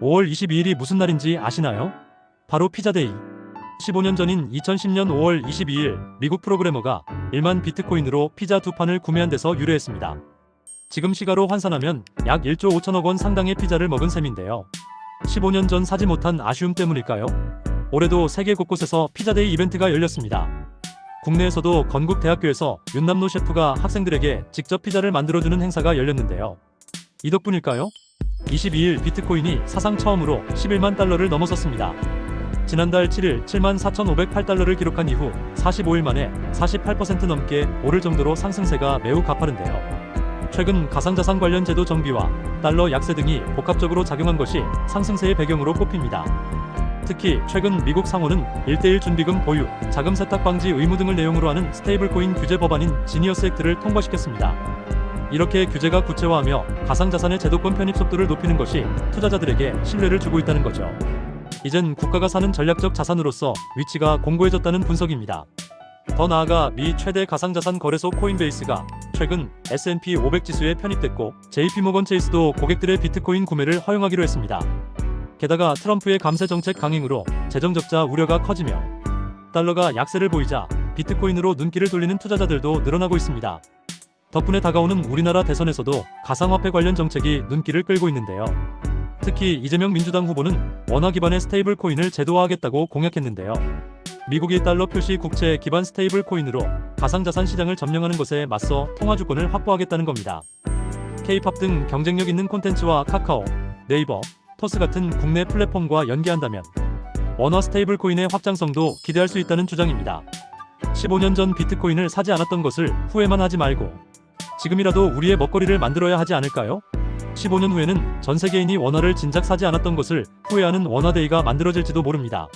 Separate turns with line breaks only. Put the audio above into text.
5월 22일이 무슨 날인지 아시나요? 바로 피자데이. 15년 전인 2010년 5월 22일 미국 프로그래머가 1만 비트코인으로 피자 두 판을 구매한 데서 유래했습니다. 지금 시가로 환산하면 약 1조 5천억 원 상당의 피자를 먹은 셈인데요. 15년 전 사지 못한 아쉬움 때문일까요? 올해도 세계 곳곳에서 피자데이 이벤트가 열렸습니다. 국내에서도 건국 대학교에서 윤남노 셰프가 학생들에게 직접 피자를 만들어주는 행사가 열렸는데요. 이 덕분일까요? 22일 비트코인이 사상 처음으로 11만 달러를 넘어섰습니다. 지난달 7일 7만 4,508달러를 기록한 이후 45일 만에 48% 넘게 오를 정도로 상승세가 매우 가파른데요. 최근 가상자산 관련 제도 정비와 달러 약세 등이 복합적으로 작용한 것이 상승세의 배경으로 꼽힙니다. 특히 최근 미국 상원은 1대1 준비금 보유, 자금 세탁 방지 의무 등을 내용으로 하는 스테이블코인 규제 법안인 지니어스 액트를 통과시켰습니다. 이렇게 규제가 구체화하며 가상자산의 제도권 편입 속도를 높이는 것이 투자자들에게 신뢰를 주고 있다는 거죠. 이젠 국가가 사는 전략적 자산으로서 위치가 공고해졌다는 분석입니다. 더 나아가 미 최대 가상자산 거래소 코인베이스가 최근 S&P 500 지수에 편입됐고 JP모건 체이스도 고객들의 비트코인 구매를 허용하기로 했습니다. 게다가 트럼프의 감세 정책 강행으로 재정 적자 우려가 커지며 달러가 약세를 보이자 비트코인으로 눈길을 돌리는 투자자들도 늘어나고 있습니다. 덕분에 다가오는 우리나라 대선에서도 가상화폐 관련 정책이 눈길을 끌고 있는데요. 특히 이재명 민주당 후보는 원화 기반의 스테이블 코인을 제도화하겠다고 공약했는데요. 미국이 달러 표시 국채 기반 스테이블 코인으로 가상자산 시장을 점령하는 것에 맞서 통화 주권을 확보하겠다는 겁니다. K-팝 등 경쟁력 있는 콘텐츠와 카카오, 네이버, 토스 같은 국내 플랫폼과 연계한다면 원화 스테이블 코인의 확장성도 기대할 수 있다는 주장입니다. 15년 전 비트코인을 사지 않았던 것을 후회만 하지 말고 지금이라도 우리의 먹거리를 만들어야 하지 않을까요? 15년 후에는 전 세계인이 원화를 진작 사지 않았던 것을 후회하는 원화데이가 만들어질지도 모릅니다.